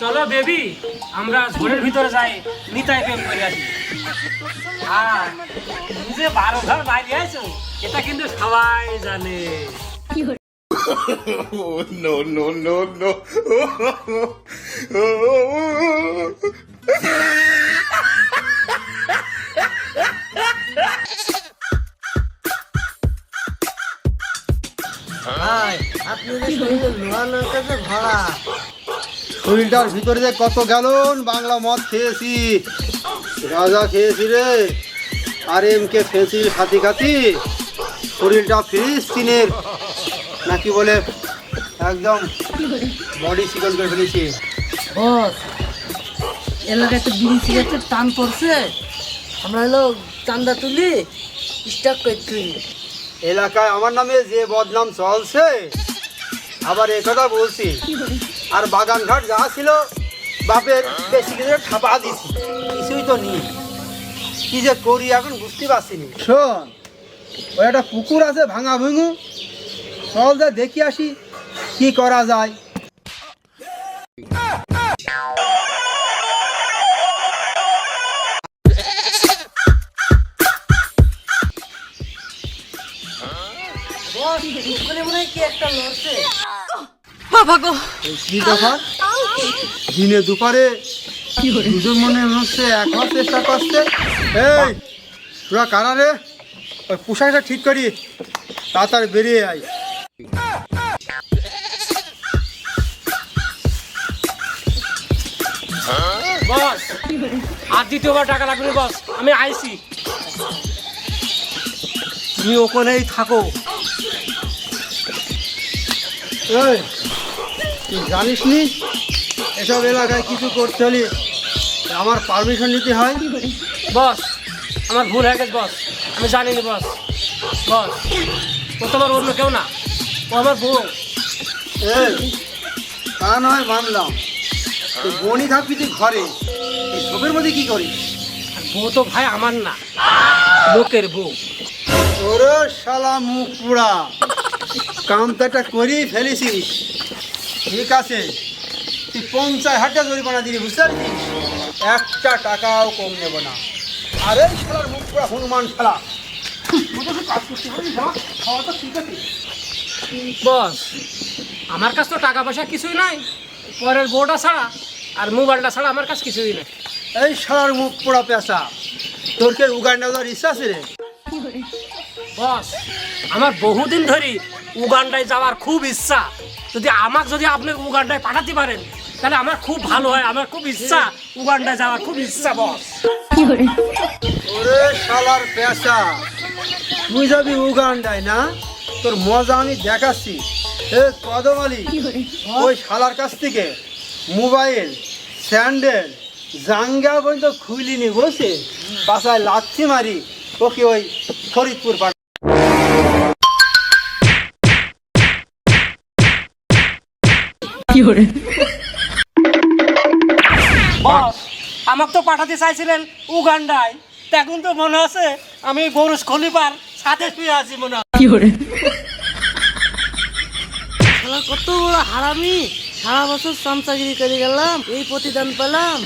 চলো বেবি আমরা ঝোড়ের ভিতরে যাই নিতাই প্রেম করে আসি আর তুমি যে বারো ঘর বাইরে আছো এটা কিন্তু সবাই জানে Oh, no, no, no, no. ভাই আপনি যে শরীরে লোহা নৌকা যে ভরা শরীরটার ভিতরে যে কত গ্যালন বাংলা মদ খেয়েছি। রাজা খেয়েছি রে। আর এম কে খেয়েছি খাতি খাতি শরীরটা ফিলিস্তিনের নাকি বলে একদম বডি চিকন করে ফেলেছি। বস এলাকায় তো বিড়ি সিগারেটের টান পড়ছে। আমরা হলো চান্দা তুলি স্টক করে তুলি। এলাকায় আমার নামে যে বদনাম চলছে আবার এ কথা বলছি। আর বাগান ঘাট যা ছিল, বাপের বেশি কিছু ঠাপা দিছি। কিছুই তো নেই। কি যে করি এখন বুঝতে পারছি না। শোন, ওই একটা পুকুর আছে ভাঙা ভুঙু চল যা দেখি আসি, কি করা যায়। ওখানে মনে হয় কি কথা? দিনে দুপারে দুজন মনে হচ্ছে এক হওয়ার চেষ্টা করছে। এই তোরা কারা রে? ওই পোশাকটা ঠিক করি। তাড়াতাড়ি বেরিয়ে আয়। বস আর দ্বিতীয়বার টাকা লাগবে না, বস আমি আইছি। তুমি ওখানেই থাকো। তুই জানিস নি? এসব এলাকায় কিছু করতে হলে আমার পারমিশন নিতে হয়। বস আমার ভুল হয়ে গেছে বস। আমি জানিনি বস। বস ও তোমার অন্য কেউ না। ও আমার বউ। তা নয় মানলাম তুই বনি থাকবি তুই ঘরে। সবের মধ্যে কি করিস? আর বউ তো ভাই আমার না। লোকের বউ। ওরে শালা মুখ পুরা কাম তো একটা করেই ফেলেছিস ঠিক আছে তুই পঞ্চাশ হাজার জরিমানা দিবি বুঝতে পারছিস একটা টাকাও কম নেব না। আরে শালার মুখ পুরা হনুমান শালা। তোদের তো কাজ করতে হবে না খাওয়া তো ঠিক আছে। বস আমার কাছে তো টাকা পয়সা কিছুই নাই। পরের বউটা ছাড়া আর মোবাইলটা ছাড়া আমার কাছে কিছুই নাই। এই শালার মুখ পোড়া পেঁচা। তোর কে উগান্ডা যাওয়ার ইচ্ছা আছে রে? বস আমার বহুদিন ধরে উগান্ডায় যাওয়ার খুব ইচ্ছা। যদি আমাকে যদি আপনি উগান্ডায় পাঠাতে পারেন তাহলে আমার খুব ভালো হয় আমার খুব ইচ্ছা উগান্ডায় যাওয়ার খুব ইচ্ছা বস। ওরে শালার পেঁচা তুই যাবি উগান্ডায় না? তোর মজা আমি দেখাচ্ছি। এ কদম আলী ওই শালার কাছ থেকে মোবাইল স্যান্ডেল জাঙ্গা পর্যন্ত খুলিনি বসে। বাসায় লাচ্ছি মারি ওকে ওই ফরিদপুর পাঠ বস আমাকে তো পাঠাতে চাইছিলেন উগান্ডায়। এখন তো মনে আছে আমি গরুস খলিপার সাথে শুয়ে আছি মনে হয় কত বড় হারামি। সারা বছর চামচাগিরি করে গেলাম এই প্রতিদান পেলাম।